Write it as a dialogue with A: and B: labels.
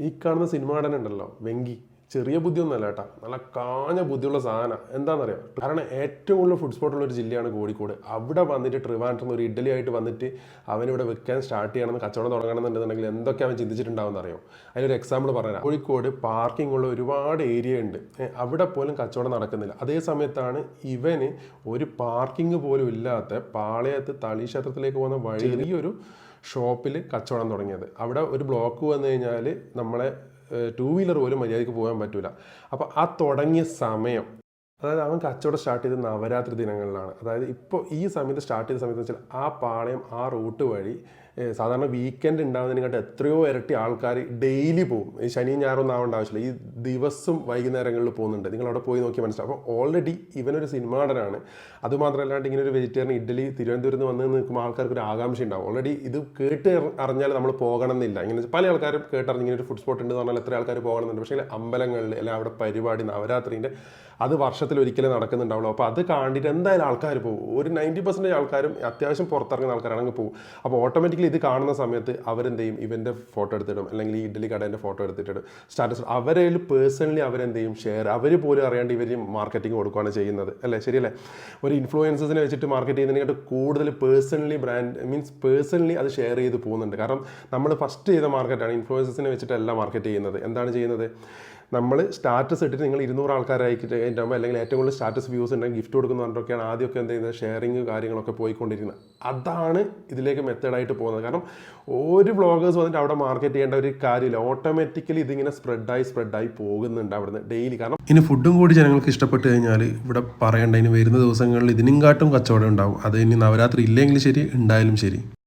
A: ഈ കാണുന്ന സിനിമ നടനുണ്ടല്ലോ വെങ്കി. ചെറിയ ബുദ്ധിയൊന്നുമല്ല കേട്ടാ. നല്ല കാഞ്ഞ ബുദ്ധിയുള്ള സാധനം. എന്താണെന്നറിയാം? കാരണം ഏറ്റവും കൂടുതൽ ഫുഡ് സ്പോട്ട് ഉള്ള ഒരു ജില്ലയാണ് കോഴിക്കോട്. അവിടെ വന്നിട്ട് ട്രിവാൻഡ്രം ഒരു ഇഡലി ആയിട്ട് വന്നിട്ട് അവനിവിടെ വെക്കാൻ സ്റ്റാർട്ട് ചെയ്യണമെന്ന് കച്ചവടം തുടങ്ങണമെന്നുണ്ടെന്നുണ്ടെങ്കിൽ എന്തൊക്കെ അവൻ ചിന്തിച്ചിട്ടുണ്ടാവും അറിയോ? അതിലൊരു എക്സാമ്പിൾ പറഞ്ഞുതരാം. കോഴിക്കോട് പാർക്കിംഗ് ഉള്ള ഒരുപാട് ഏരിയ ഉണ്ട്. അവിടെ പോലും കച്ചവടം നടക്കുന്നില്ല. അതേ സമയത്താണ് ഇവന് ഒരു പാർക്കിംഗ് പോലും ഇല്ലാത്ത പാളയത്ത് തളി ക്ഷേത്രത്തിലേക്ക് പോകുന്ന വഴി ഒരു ഷോപ്പിൽ കച്ചവടം തുടങ്ങിയത്. അവിടെ ഒരു ബ്ലോക്ക് വന്നു കഴിഞ്ഞാൽ നമ്മളെ ടൂ വീലർ പോലും മര്യാദയ്ക്ക് പോകാൻ പറ്റില്ല അപ്പോൾ ആ തുടങ്ങിയ സമയം അതായത് അവൻ കച്ചവടം സ്റ്റാർട്ട് ചെയ്ത നവരാത്രി ദിനങ്ങളിലാണ്. അതായത് ഇപ്പോൾ ഈ സമയത്ത് സ്റ്റാർട്ട് ചെയ്ത സമയത്ത് വെച്ചാൽ ആ പാളയം ആ റൂട്ട് വഴി സാധാരണ വീക്കെൻഡ് ഉണ്ടാകുന്നതിനെക്കാട്ട് എത്രയോ ഇരട്ടി ആൾക്കാർ ഡെയിലി പോകും. ഈ ശനി ഞായറൊന്നും ആവേണ്ട ആവശ്യമില്ല. ഈ ദിവസം വൈകുന്നേരങ്ങളിൽ പോകുന്നുണ്ട്. നിങ്ങൾ അവിടെ പോയി നോക്കി മനസ്സിലാവും. അപ്പോൾ ഓൾറെഡി ഇവനൊരു സിനിമ നടനാണ് അതുമാത്രമല്ലാണ്ട് ഇങ്ങനെ ഒരു വെജിറ്റേറിയൻ ഇഡ്ഡലി തിരുവനന്തപുരത്ത് വന്ന് നിൽക്കുമ്പോൾ ആൾക്കാർക്ക് ഒരു ആകാംക്ഷ ഉണ്ടാവും ഓൾറെഡി ഇത് കേട്ട് അറിഞ്ഞാൽ നമ്മൾ പോകണം എന്നില്ല ഇങ്ങനെ പല ആൾക്കാരും കേട്ടറിഞ്ഞ് ഇങ്ങനെ ഒരു ഫുഡ് സ്പോട്ട് ഉണ്ട് എന്ന് പറഞ്ഞാൽ എത്ര ആൾക്കാർ പോകണമെന്നുണ്ട് പക്ഷേ അമ്പലങ്ങളിൽ അല്ലെങ്കിൽ അവിടെ പരിപാടി നവരാത്രിന്റെ അത് വർഷത്തിൽ ഒരിക്കലും നടക്കുന്നുണ്ടാവുള്ളൂ. അപ്പോൾ അത് കണ്ടിട്ട് എന്തായാലും ആൾക്കാർ പോകും. ഒരു നയന്റി പെർസെന്റേജ് ആൾക്കാരും അത്യാവശ്യം പുറത്തിറങ്ങുന്ന ആൾക്കാരാണെങ്കിൽ പോകും. അപ്പോൾ ഓട്ടോമാറ്റിക്കലി ഇത് കാണുന്ന സമയത്ത് അവരെന്ത് ചെയ്യും ഇവന്റെ ഫോട്ടോ എടുത്തിടും. അല്ലെങ്കിൽ ഈ ഇഡ്ഡലി കടേന്റെ ഫോട്ടോ എടുത്തിട്ട് സ്റ്റാറ്റസ് അവരെ പേഴ്സണലി അവരെന്ത് ചെയ്യും ഷെയർ അവർ പോലും അറിയാണ്ട് ഇവർ മാർക്കറ്റിംഗ് കൊടുക്കുകയാണ് ചെയ്യുന്നത്. അല്ലേ? ശരിയല്ലേ? ഒരു ഇൻഫ്ലുവൻസസിനെ വെച്ചിട്ട് മാർക്കറ്റ് ചെയ്യുന്നതിനെക്കാട്ട് കൂടുതൽ പേഴ്സണലി ബ്രാൻഡ് മീൻസ് പേഴ്സണലി അത് ഷെയർ ചെയ്ത് പോകുന്നുണ്ട്. കാരണം നമ്മൾ ഫസ്റ്റ് ചെയ്ത മാർക്കറ്റാണ് ഇൻഫ്ലുവൻസസിനെ വെച്ചിട്ടല്ല മാർക്കറ്റ് ചെയ്യുന്നത്. എന്താണ് ചെയ്യുന്നത്? നമ്മൾ സ്റ്റാറ്റസ് ഇട്ടിട്ട് നിങ്ങൾ ഇരുന്നൂറ് ആൾക്കാരായിട്ട് കഴിഞ്ഞാൽ അല്ലെങ്കിൽ ഏറ്റവും കൂടുതൽ സ്റ്റാറ്റസ് വ്യൂസ് ഉണ്ടെങ്കിൽ ഗിഫ്റ്റ് കൊടുക്കുന്ന പറഞ്ഞിട്ടൊക്കെയാണ് ആദ്യമൊക്കെ എന്ത് ചെയ്യുന്നത്? ഷെയറിങ് കാര്യങ്ങളൊക്കെ പോയിക്കൊണ്ടിരിക്കുന്നത്. അതാണ് ഇതിലേക്ക് മെത്തേഡായിട്ട് പോകുന്നത്. കാരണം ഒരു വ്ളോഗേഴ്സ് വന്നിട്ട് അവിടെ മാർക്കറ്റ് ചെയ്യേണ്ട ഒരു കാര്യമില്ല. ഓട്ടോമാറ്റിക്കലി ഇതിങ്ങനെ സ്പ്രെഡായി സ്പ്രെഡായി പോകുന്നുണ്ട് അവിടുന്ന് ഡെയിലി കാരണം ഇനി ഫുഡും കൂടി ജനങ്ങൾക്ക് ഇഷ്ടപ്പെട്ട് കഴിഞ്ഞാൽ ഇവിടെ പറയേണ്ട ഇനി വരുന്ന ദിവസങ്ങളിൽ ഇതിനും കാട്ടും കച്ചവടം ഉണ്ടാവും. അത് ഇനി നവരാത്രി ഇല്ലെങ്കിൽ ശരി ഉണ്ടായാലും ശരി.